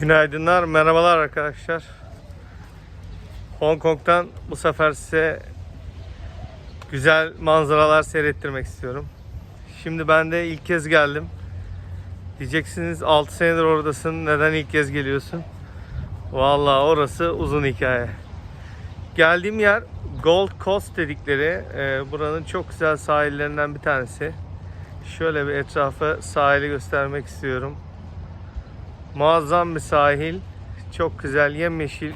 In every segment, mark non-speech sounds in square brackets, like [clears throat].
Günaydınlar, merhabalar arkadaşlar. Hong Kong'dan bu sefer size güzel manzaralar seyrettirmek istiyorum. Şimdi ben de ilk kez geldim. Diyeceksiniz 6 senedir oradasın, neden ilk kez geliyorsun? Vallahi orası uzun hikaye. Geldiğim yer Gold Coast dedikleri e, buranın çok güzel sahillerinden bir tanesi. Şöyle bir etrafı sahili göstermek istiyorum. Muazzam bir sahil. Çok güzel yemyeşil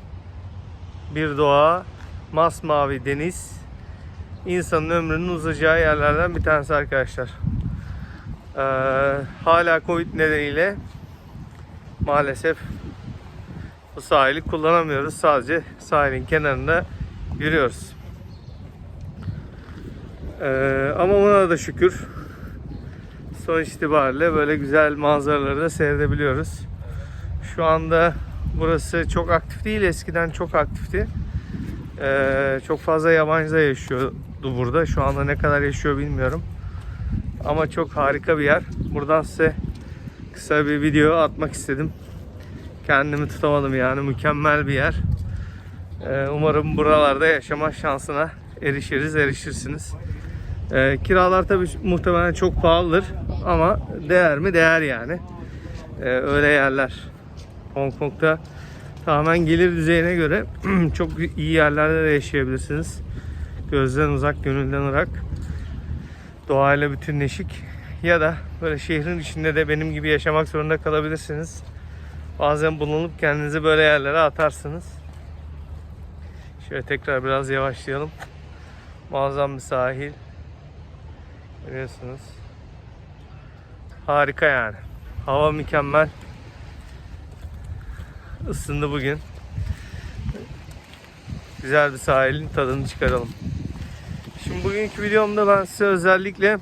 bir doğa. Masmavi deniz. İnsanın ömrünün uzayacağı yerlerden bir tanesi arkadaşlar. Ee, hala Covid nedeniyle maalesef bu sahili kullanamıyoruz. Sadece sahilin kenarında yürüyoruz. Ee, ama ona da şükür sonuç itibariyle böyle güzel manzaraları da seyredebiliyoruz. Şu anda burası çok aktif değil. Eskiden çok aktifti. Ee, çok fazla yabancı da yaşıyordu burada. Şu anda ne kadar yaşıyor bilmiyorum. Ama çok harika bir yer. Buradan size kısa bir video atmak istedim. Kendimi tutamadım yani. Mükemmel bir yer. Ee, umarım buralarda yaşama şansına erişiriz, erişirsiniz. Ee, kiralar tabii muhtemelen çok pahalıdır ama değer mi? Değer yani. Ee, öyle yerler. Hong Kong'da tamamen gelir düzeyine göre [clears throat] çok iyi yerlerde de yaşayabilirsiniz. Gözden uzak, gönülden ırak. Doğayla bütünleşik. Ya da böyle şehrin içinde de benim gibi yaşamak zorunda kalabilirsiniz. Bazen bulunup kendinizi böyle yerlere atarsınız. Şöyle tekrar biraz yavaşlayalım. Muazzam bir sahil. Görüyorsunuz. Harika yani. Hava mükemmel. Isındı bugün. Güzel bir sahilin tadını çıkaralım. Şimdi bugünkü videomda ben size özellikle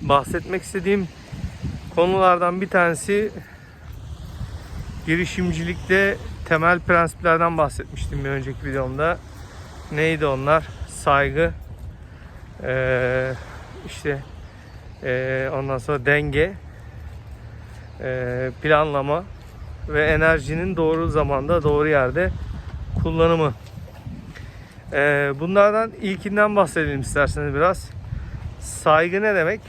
bahsetmek istediğim konulardan bir tanesi girişimcilikte temel prensiplerden bahsetmiştim bir önceki videomda. Neydi onlar? Saygı, işte ondan sonra denge, planlama ve enerjinin doğru zamanda doğru yerde kullanımı. Ee, bunlardan ilkinden bahsedelim isterseniz biraz. Saygı ne demek?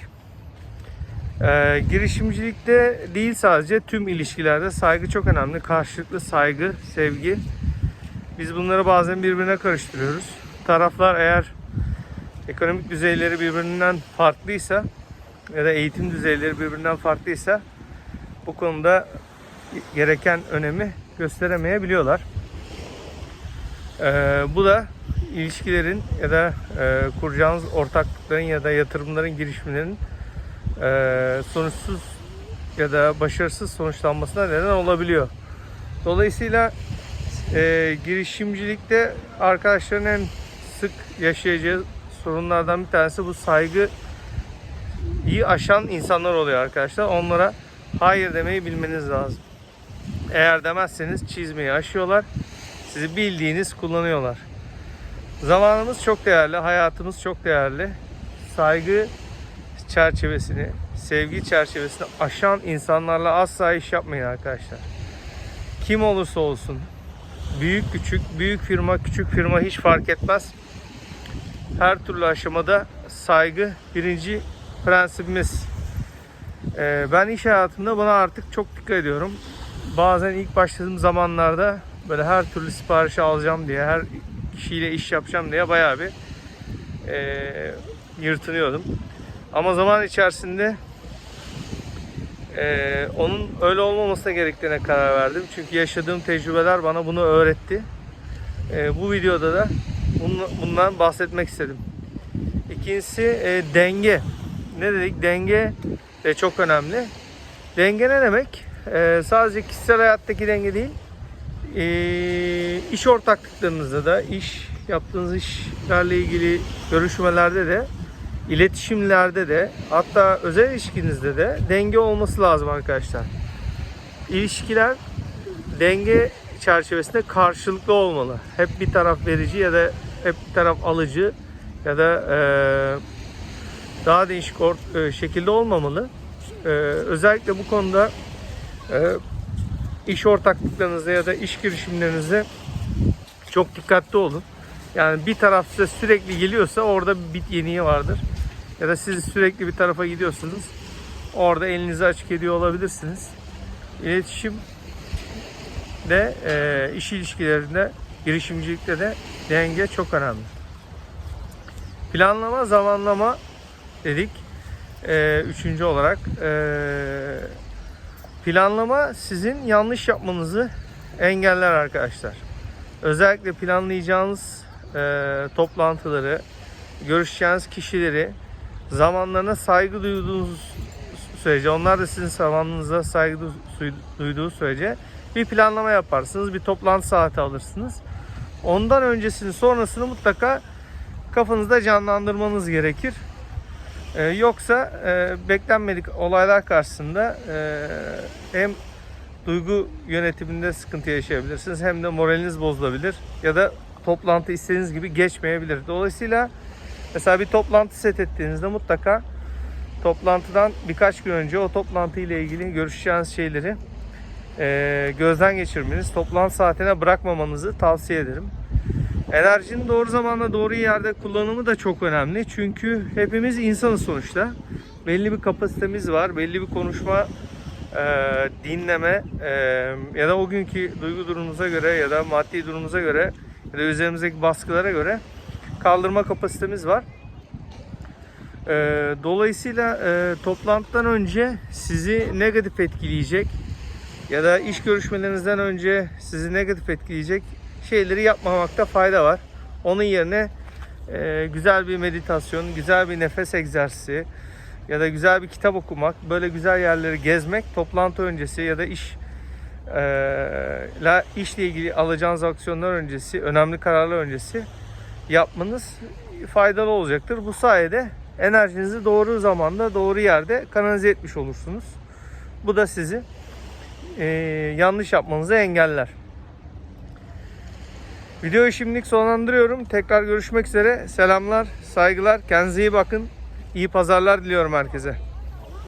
Ee, girişimcilikte değil sadece tüm ilişkilerde saygı çok önemli. Karşılıklı saygı, sevgi. Biz bunları bazen birbirine karıştırıyoruz. Taraflar eğer ekonomik düzeyleri birbirinden farklıysa ya da eğitim düzeyleri birbirinden farklıysa bu konuda gereken önemi gösteremeyebiliyorlar. Ee, bu da ilişkilerin ya da e, kuracağınız ortaklıkların ya da yatırımların, girişimlerin e, sonuçsuz ya da başarısız sonuçlanmasına neden olabiliyor. Dolayısıyla e, girişimcilikte arkadaşların en sık yaşayacağı sorunlardan bir tanesi bu saygı iyi aşan insanlar oluyor arkadaşlar. Onlara hayır demeyi bilmeniz lazım. Eğer demezseniz çizmeyi aşıyorlar. Sizi bildiğiniz kullanıyorlar. Zamanımız çok değerli, hayatımız çok değerli. Saygı çerçevesini, sevgi çerçevesini aşan insanlarla asla iş yapmayın arkadaşlar. Kim olursa olsun, büyük küçük, büyük firma, küçük firma hiç fark etmez. Her türlü aşamada saygı birinci prensibimiz. Ee, ben iş hayatımda buna artık çok dikkat ediyorum. Bazen ilk başladığım zamanlarda böyle her türlü sipariş alacağım diye, her kişiyle iş yapacağım diye bayağı bir e, yırtınıyordum. Ama zaman içerisinde e, onun öyle olmamasına gerektiğine karar verdim. Çünkü yaşadığım tecrübeler bana bunu öğretti. E, bu videoda da bundan bahsetmek istedim. İkincisi e, denge. Ne dedik? Denge de çok önemli. Denge ne demek? E, sadece kişisel hayattaki denge değil, e, iş ortaklıklarınızda da, iş yaptığınız işlerle ilgili görüşmelerde de, iletişimlerde de, hatta özel ilişkinizde de denge olması lazım arkadaşlar. İlişkiler denge çerçevesinde karşılıklı olmalı. Hep bir taraf verici ya da hep bir taraf alıcı ya da e, daha değişik or- e, şekilde olmamalı. E, özellikle bu konuda iş ortaklıklarınızda ya da iş girişimlerinizde çok dikkatli olun. Yani bir taraf size sürekli geliyorsa orada bir bit yeniği vardır. Ya da siz sürekli bir tarafa gidiyorsunuz. Orada elinizi açık ediyor olabilirsiniz. İletişim de e, iş ilişkilerinde, girişimcilikte de denge çok önemli. Planlama, zamanlama dedik. E, üçüncü olarak e, planlama sizin yanlış yapmanızı engeller arkadaşlar. Özellikle planlayacağınız e, toplantıları, görüşeceğiniz kişileri zamanlarına saygı duyduğunuz sürece, onlar da sizin zamanınıza saygı du- duyduğu sürece bir planlama yaparsınız, bir toplantı saati alırsınız. Ondan öncesini, sonrasını mutlaka kafanızda canlandırmanız gerekir. Ee, yoksa e, beklenmedik olaylar karşısında e, hem duygu yönetiminde sıkıntı yaşayabilirsiniz hem de moraliniz bozulabilir ya da toplantı istediğiniz gibi geçmeyebilir. Dolayısıyla mesela bir toplantı set ettiğinizde mutlaka toplantıdan birkaç gün önce o toplantı ile ilgili görüşeceğiniz şeyleri e, gözden geçirmeniz, toplantı saatine bırakmamanızı tavsiye ederim. Enerjinin doğru zamanda doğru yerde kullanımı da çok önemli. Çünkü hepimiz insanız sonuçta. Belli bir kapasitemiz var, belli bir konuşma, e, dinleme e, ya da o günkü duygu durumumuza göre ya da maddi durumumuza göre ya da üzerimizdeki baskılara göre kaldırma kapasitemiz var. E, dolayısıyla e, toplantıdan önce sizi negatif etkileyecek ya da iş görüşmelerinizden önce sizi negatif etkileyecek şeyleri yapmamakta fayda var. Onun yerine e, güzel bir meditasyon, güzel bir nefes egzersizi ya da güzel bir kitap okumak, böyle güzel yerleri gezmek, toplantı öncesi ya da iş e, la işle ilgili alacağınız aksiyonlar öncesi, önemli kararlar öncesi yapmanız faydalı olacaktır. Bu sayede enerjinizi doğru zamanda, doğru yerde kanalize etmiş olursunuz. Bu da sizi e, yanlış yapmanızı engeller. Videoyu şimdilik sonlandırıyorum. Tekrar görüşmek üzere. Selamlar, saygılar. Kendinize iyi bakın. İyi pazarlar diliyorum herkese.